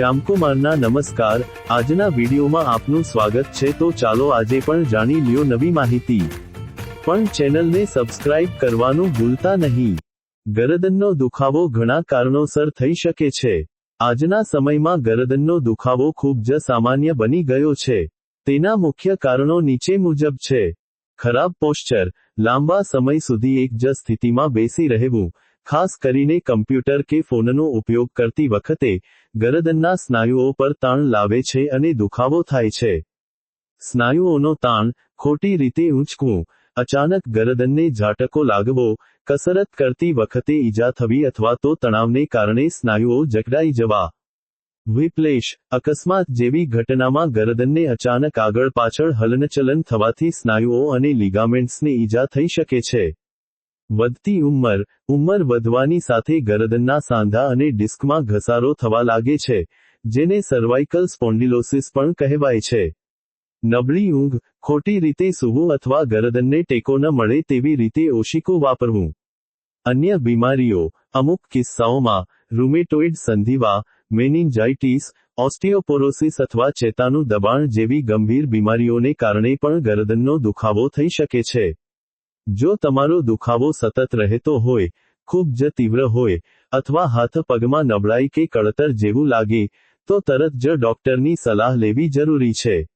શ્યામકુમારના નમસ્કાર. આજના વિડીયોમાં આપનું સ્વાગત છે. તો ચાલો આજે પણ જાણી લ્યો નવી માહિતી. પણ ચેનલને સબસ્ક્રાઇબ કરવાનું ભૂલતા નહીં. ગરદનનો દુખાવો ઘણા કારણોસર થઈ શકે છે. આજના સમયમાં ગરદનનો દુખાવો ખૂબ જ સામાન્ય બની ગયો છે. તેના મુખ્ય કારણો નીચે મુજબ છે. ખરાબ પોસ્ચર. લાંબા સમય સુધી એક જ સ્થિતિમાં બેસી રહેવું. ખાસ કરીને કમ્પ્યુટર કે ફોનનો ઉપયોગ કરતી વખતે, ગરદનના સ્નાયુઓ પર તાણ લાવે છે અને દુખાવો થાય છે. સ્નાયુઓનો તાણ ખોટી રીતે ઊંચકવું, અચાનક ગરદનને ઝાટકો લાગવો, કસરત કરતી વખતે ઈજા થવી અથવા તો તણાવને કારણે સ્નાયુઓ જકડાઈ જવા. વિપ્લેશ, અકસ્માત જેવી ઘટનામાં ગરદનને અચાનક આગળ પાછળ હલનચલન થવાથી સ્નાયુઓ અને લિગામેન્ટ્સને ઈજા થઈ શકે છે. વધતી ઉંમર ઉંમર વધવાની સાથે ગરદનના સાંધા અને ડિસ્કમાં ઘસારો થવા લાગે છે, જેને સર્વાઇકલ સ્પોન્ડિલોસિસ પણ કહેવાય છે. નબળી ઊંઘ, ખોટી રીતે સૂવું અથવા ગરદનને ટેકો ન મળે તેવી રીતે ઓશિકું વાપરવું. અન્ય બીમારીઓ, અમુક કિસ્સાઓમાં રૂમેટોઇડ સંધિવા મેનિન્જાઇટિસ ઓસ્ટિયોપોરોસિસ અથવા ચેતાનું દબાણ જેવી ગંભીર બીમારીઓને કારણે પણ ગરદનનો દુખાવો થઈ શકે છે. જો તમારો દુખાવો સતત રહેતો હોય, ખૂબ જ તીવ્ર હોય, અથવા હાથ પગમાં નબળાઈ કે કળતર જેવું લાગે, તો તરત જ ડોક્ટરની સલાહ લેવી જરૂરી છે.